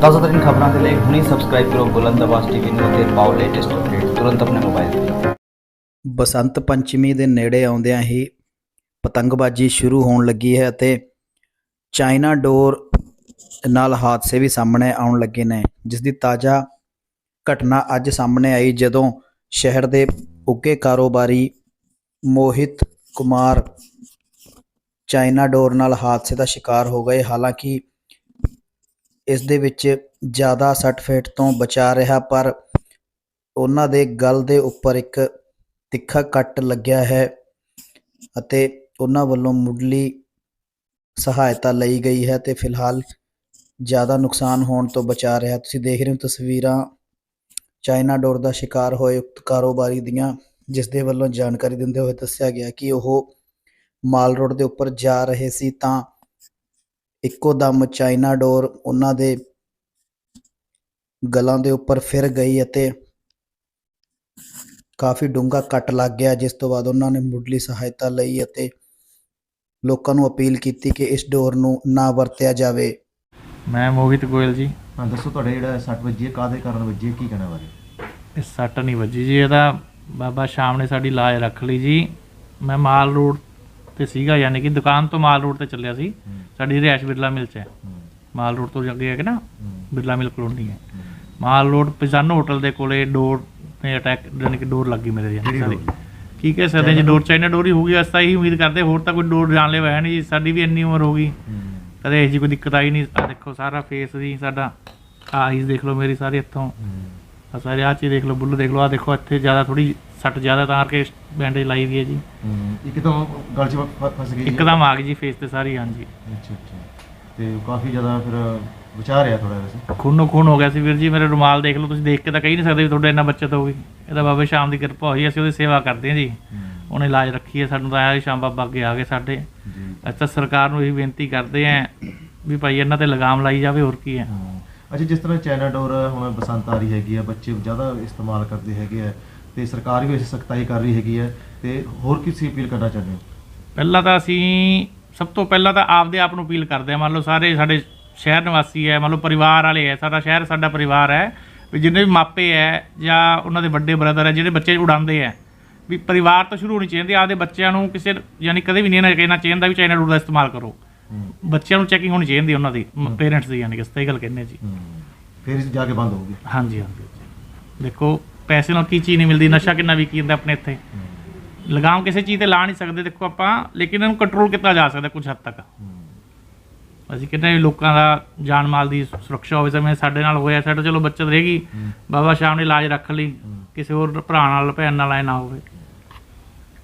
ਤਾਜ਼ਾ ਖਬਰਾਂ ਦੇ ਲਈ ਹੁਣੇ ਸਬਸਕ੍ਰਾਈਬ ਕਰੋ ਬੁਲੰਦ ਆਵਾਜ਼ ਟੀਵੀ ਨੂੰ ਅਤੇ ਪਾਓ ਲੇਟੈਸਟ ਅਪਡੇਟ ਤੁਰੰਤ ਆਪਣੇ ਮੋਬਾਈਲ ਤੇ। ਬਸੰਤ ਪੰਚਮੀ ਦੇ ਨੇੜੇ ਆਉਂਦਿਆਂ ਹੀ ਪਤੰਗਬਾਜ਼ੀ ਸ਼ੁਰੂ ਹੋਣ ਲੱਗੀ ਹੈ ਅਤੇ ਚਾਈਨਾ ਡੋਰ ਨਾਲ ਹਾਦਸੇ ਵੀ ਸਾਹਮਣੇ ਆਉਣ ਲੱਗੇ ਨੇ ਜਿਸ ਦੀ ਤਾਜ਼ਾ ਘਟਨਾ ਅੱਜ ਸਾਹਮਣੇ ਆਈ ਜਦੋਂ ਸ਼ਹਿਰ ਦੇ ਉੱਗੇ ਕਾਰੋਬਾਰੀ ਮੋਹਿਤ ਕੁਮਾਰ ਚਾਈਨਾ ਡੋਰ ਨਾਲ ਹਾਦਸੇ ਦਾ ਸ਼ਿਕਾਰ ਹੋ ਗਏ। ਹਾਲਾਂਕਿ ਇਸ ਦੇ ਵਿੱਚ ਜ਼ਿਆਦਾ ਸੱਟ ਫੇਟ ਤੋਂ ਬਚਾ ਰਿਹਾ, ਪਰ ਉਹਨਾਂ ਦੇ ਗਲ ਦੇ ਉੱਪਰ ਇੱਕ ਤਿੱਖਾ ਕੱਟ ਲੱਗਿਆ ਹੈ ਅਤੇ ਉਹਨਾਂ ਵੱਲੋਂ ਮੁੱਢਲੀ ਸਹਾਇਤਾ ਲਈ ਗਈ ਹੈ ਤੇ ਫਿਲਹਾਲ ਜ਼ਿਆਦਾ ਨੁਕਸਾਨ ਹੋਣ ਤੋਂ ਬਚਾ ਰਿਹਾ। ਤੁਸੀਂ ਦੇਖ ਰਹੇ ਹੋ ਤਸਵੀਰਾਂ ਚਾਈਨਾ ਡੋਰ ਦਾ ਸ਼ਿਕਾਰ ਹੋਏ ਉਕਤ ਕਾਰੋਬਾਰੀ ਦੀਆਂ, ਜਿਸ ਦੇ ਵੱਲੋਂ ਜਾਣਕਾਰੀ ਦਿੰਦੇ ਹੋਏ ਦੱਸਿਆ ਗਿਆ ਕਿ ਉਹ ਮਾਲ ਰੋਡ ਦੇ ਉੱਪਰ ਜਾ ਰਹੇ ਸੀ ਤਾਂ ਇੱਕੋ ਦਮ ਚਾਈਨਾ ਡੋਰ ਉਹਨਾਂ ਦੇ ਗਲਾਂ ਦੇ ਉੱਪਰ ਫਿਰ ਗਈ ਅਤੇ ਕਾਫੀ ਡੂੰਘਾ ਕੱਟ ਲੱਗ ਗਿਆ ਜਿਸ ਤੋਂ ਬਾਅਦ ਉਹਨਾਂ ਨੇ ਮੁੱਢਲੀ ਸਹਾਇਤਾ ਲਈ ਅਤੇ ਲੋਕਾਂ ਨੂੰ ਅਪੀਲ ਕੀਤੀ ਕਿ ਇਸ ਡੋਰ ਨੂੰ ਨਾ ਵਰਤਿਆ ਜਾਵੇ। ਮੈਂ ਮੋਹਿਤ ਗੋਇਲ ਜੀ। ਹਾਂ ਦੱਸੋ ਤੁਹਾਡੇ ਜਿਹੜਾ 60 ਵਜੇ ਕਾਦੇ ਕਾਰਨ ਵਜੇ ਕੀ ਕਹਿਣਾ ਬਾਰੇ? ਇਹ ਸੱਟ ਨਹੀਂ ਵੱਜੀ ਜੀ ਇਹਦਾ ਬਾਬਾ ਸ਼ਾਮ ਨੇ ਸਾਡੀ ਲਾਜ ਰੱਖ ਲਈ ਜੀ। ਮੈਂ ਮਾਲ ਰੋਡ ਤੇ ਸੀਗਾ ਯਾਨੀ ਕਿ ਦੁਕਾਨ ਤੋਂ ਮਾਲ ਰੋਡ ਤੇ ਚੱਲਿਆ ਸੀ। ਸਾਡੀ ਰਿਹਾਇਸ਼ ਬਿਰਲਾ ਮਿਲ ਚ ਹੈ। ਮਾਲ ਰੋਡ ਤੋਂ ਅੱਗੇ ਹੈ ਕਿ ਨਾ? ਬਿਰਲਾ ਮਿਲ ਕਲੋਨੀ ਹੈ। ਮਾਲ ਰੋਡ ਪਿਜ਼ਾਨੋ ਹੋਟਲ ਦੇ ਕੋਲੇ ਡੋਰ ਤੇ ਅਟੈਕ ਯਾਨੀ ਕਿ ਡੋਰ ਲੱਗੀ ਮੇਰੇ ਯਾਨੀ ਸਾਰੀ ਕੀ ਕਹਿ ਸਕਦੇ ਜੀ ਡੋਰ ਚਾਈਨਾ ਡੋਰ ਹੀ ਹੋਊਗੀ ਅਸਾਂ ਹੀ ਉਮੀਦ ਕਰਦੇ ਹੋਰ ਤਾਂ ਕੋਈ ਡੋਰ ਜਾਣ ਲਿਆ ਹੈ ਨਹੀਂ ਜੀ ਸਾਡੀ ਵੀ ਇੰਨੀ ਉਮਰ ਹੋ ਗਈ। ਕਦੇ ਇਹ ਜੀ ਕੋਈ ਦਿੱਕਤ ਆਈ ਨਹੀਂ ਆ ਦੇਖੋ ਸਾਰਾ ਫੇਸ ਜੀ ਸਾਡਾ ਆਈਜ਼ ਦੇਖ ਲਓ ਮੇਰੀ ਸਾਰੀ ਇੱਥੋਂ। ਆ ਸਾਰੇ ਆ ਚੀਜ਼ ਦੇਖ ਲਓ ਬੁੱਲ ਦੇਖ ਲਓ ਆ ਦੇਖੋ ਇੱਥੇ ਜ਼ਿਆਦਾ ਥੋੜੀ ਸੱਟ ਜ਼ਿਆਦਾ ਤਾਂ ਕਰਕੇ ਬੈਂਡੇਜ ਲਾਈ ਵੀ ਹੈ ਜੀ। ਇੱਕ ਤਾਂ ਗਲ ਚ ਫ- ਫਸ ਗਈ ਜੀ। ਇੱਕਦਮ ਆ ਗਈ ਜੀ ਫੇਸ ਤੇ ਸਾਰੀ ਹਾਂਜੀ। ਅੱਛਾ ਅੱਛਾ। ਤੇ ਕਾਫੀ ਜ਼ਿਆਦਾ ਫਿਰ ਵਿਚਾਰ ਰਿਹਾ ਥੋੜਾ ਵੈਸੇ। ਖੂਨੋ ਖੂਨ ਹੋ ਗਿਆ ਸੀ ਵੀਰ ਜੀ ਮੇਰੇ ਰੁਮਾਲ ਦੇਖ ਲਓ ਤੁਸੀਂ ਦੇਖ ਕੇ ਤਾਂ ਕਹਿ ਨਹੀਂ ਸਕਦੇ ਵੀ ਤੁਹਾਡਾ ਇੰਨਾ ਬੱਚਤ ਹੋਊਗੀ ਇਹਦਾ ਬਾਬਾ ਸ਼ਾਮ ਦੀ ਕਿਰਪਾ ਹੋਈ ਅਸੀਂ ਉਹਦੀ ਸੇਵਾ ਕਰਦੇ ਹਾਂ ਜੀ। ਉਹਨੇ ਇਲਾਜ ਰੱਖੀ ਹੈ ਸਾਨੂੰ ਤਾਂ ਆਇਆ ਸ਼ਾਮ ਬਾਬਾ ਅੱਗੇ ਆ ਗਏ ਸਾਡੇ। ਜੀ। ਅਸੀਂ ਤਾਂ ਸਰਕਾਰ ਨੂੰ ਇਹ ਬੇਨਤੀ ਕਰਦੇ ਆਂ ਵੀ ਭਾਈ ਇਹਨਾਂ ਤੇ ਲਗਾਮ ਲਾਈ ਜਾਵੇ ਹੋਰ ਕੀ ਹੈ। ਹਾਂ। ਅੱਛਾ ਜਿਸ ਤਰ੍ਹਾਂ ਚਾਈਨਾ ਡੋਰ ਹੁਣ ਬਸੰਤ ਆ ਰਹੀ ਹੈਗੀ ਆ ਬੱਚੇ ਜ਼ਿਆਦਾ ਇਸਤੇਮਾਲ ਕਰਦੇ ਹੈਗੇ ਆ ਤੇ ਸਰਕਾਰ ਵੀ ਇਸ ਸਖਤਾਈ ਕਰ ਰਹੀ ਹੈਗੀ ਆ ਤੇ ਹੋਰ ਕਿਸੇ ਅਪੀਲ ਕਰਨਾ ਚਾਹੁੰਦੇ ਹੋ? ਪਹਿਲਾਂ ਤਾਂ ਅਸੀਂ ਸਭ ਤੋਂ ਪਹਿਲਾਂ ਤਾਂ ਆਪਦੇ ਆਪ ਨੂੰ ਅਪੀਲ ਕਰਦੇ ਹਾਂ। ਮੰਨ ਲਓ ਸਾਰੇ ਸਾਡੇ ਸ਼ਹਿਰ ਨਿਵਾਸੀ ਹੈ ਮੰਨ ਲਓ ਪਰਿਵਾਰ ਵਾਲੇ ਹੈ ਸਾਡਾ ਸ਼ਹਿਰ ਸਾਡਾ ਪਰਿਵਾਰ ਹੈ ਵੀ ਜਿੰਨੇ ਵੀ ਮਾਪੇ ਹੈ ਜਾਂ ਉਹਨਾਂ ਦੇ ਵੱਡੇ ਬ੍ਰਦਰ ਹੈ ਜਿਹੜੇ ਬੱਚੇ ਉਡਾਉਂਦੇ ਹੈ ਵੀ ਪਰਿਵਾਰ ਤੋਂ ਸ਼ੁਰੂ ਹੋਣੀ ਚਾਹੀਦੀ ਆਪਦੇ ਬੱਚਿਆਂ ਨੂੰ ਕਿਸੇ ਯਾਨੀ ਕਦੇ ਵੀ ਨਹੀਂ ਨਾ ਕਹਿਣਾ ਚਾਹੀਦਾ ਵੀ ਚਾਈਨਾ ਡੋਰ ਦਾ ਇਸਤੇਮਾਲ ਕਰੋ। ਬੱਚਿਆਂ ਨੂੰ ਚੈਕਿੰਗ ਹੋਣੀ ਚਾਹੀਦੀ ਉਹਨਾਂ ਦੀ ਪੇਰੈਂਟਸ ਦੀ ਯਾਨੀ ਕਿ ਸਹੀ ਗੱਲ ਕਹਿੰਦੇ ਜੀ। ਫਿਰ ਜਾ ਕੇ ਬੰਦ ਹੋਊਗੀ। ਹਾਂਜੀ ਹਾਂਜੀ। ਦੇਖੋ ਪੈਸੇ ਨਾਲ ਕੀ ਚੀਜ਼ ਨਹੀਂ ਮਿਲਦੀ ਨਸ਼ਾ ਕਿੰਨਾ ਵੀ ਹੁੰਦਾ ਆਪਣੇ ਇੱਥੇ। ਲਗਾਮ ਕਿਸੇ ਚੀਜ਼ ਤੇ ਲਾ ਨਹੀਂ ਸਕਦੇ ਦੇਖੋ ਆਪਾਂ ਲੇਕਿਨ ਇਹਨੂੰ ਕੰਟਰੋਲ ਕੀਤਾ ਜਾ ਸਕਦਾ ਕੁਝ ਹੱਦ ਤੱਕ। ਅਸੀਂ ਕਹਿੰਦੇ ਲੋਕਾਂ ਦਾ ਜਾਨ ਮਾਲ ਦੀ ਸੁਰੱਖਿਆ ਹੋਵੇ ਜਿਵੇਂ ਸਾਡੇ ਨਾਲ ਹੋਇਆ ਸਾਡਾ ਚਲੋ ਬੱਚਤ ਰਹੇਗੀ ਬਾਬਾ ਸ਼ਾਮ ਨੇ ਇਲਾਜ ਰੱਖ ਲਈ ਕਿਸੇ ਹੋਰ ਭਰਾ ਨਾਲ ਭੈਣ ਨਾਲ ਐ ਨਾ ਹੋਵੇ।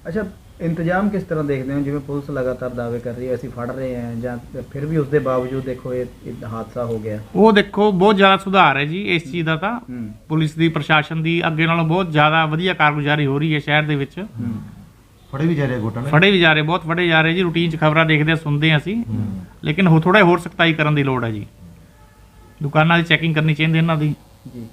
ਅੱਛਾ ਇੰਤਜ਼ਾਮ ਕਿਸ ਤਰ੍ਹਾਂ ਦੇਖਦੇ ਹੋ? ਜਿਵੇਂ ਪੁਲਿਸ ਲਗਾਤਾਰ ਦਾਅਵੇ ਕਰ ਰਹੀ ਹੈ ਅਸੀਂ ਫੜ ਰਹੇ ਹਾਂ ਜਾਂ ਫਿਰ ਵੀ ਉਸ ਦੇ ਬਾਵਜੂਦ ਦੇਖੋ ਇਹ ਹਾਦਸਾ ਹੋ ਗਿਆ। ਉਹ ਦੇਖੋ ਬਹੁਤ ਜ਼ਿਆਦਾ ਸੁਧਾਰ ਹੈ ਜੀ ਇਸ ਚੀਜ਼ ਦਾ ਤਾਂ। ਪੁਲਿਸ ਦੀ ਪ੍ਰਸ਼ਾਸਨ ਦੀ ਅੱਗੇ ਨਾਲੋਂ ਬਹੁਤ ਜ਼ਿਆਦਾ ਵਧੀਆ ਕਾਰਗੁਜ਼ਾਰੀ ਹੋ ਰਹੀ ਹੈ ਸ਼ਹਿਰ ਦੇ ਵਿੱਚ। ਫੜੇ ਵੀ ਜਾ ਰਹੇ ਗੋਟਾਂ ਨੇ? ਫੜੇ ਵੀ ਜਾ ਰਹੇ ਬਹੁਤ ਫੜੇ ਜਾ ਰਹੇ ਜੀ। ਰੂਟੀਨ 'ਚ ਖਬਰਾਂ ਦੇਖਦੇ ਸੁਣਦੇ ਅਸੀਂ। ਲੇਕਿਨ ਹੋ ਥੋੜਾ ਹੋਰ ਸਖਤਾਈ ਕਰਨ ਦੀ ਲੋੜ ਹੈ ਜੀ। ਦੁਕਾਨਾਂ ਦੀ ਚੈਕਿੰਗ ਕਰਨੀ ਚਾਹੀਦੀ ਇਹਨਾਂ ਦੀ। ਜੀ।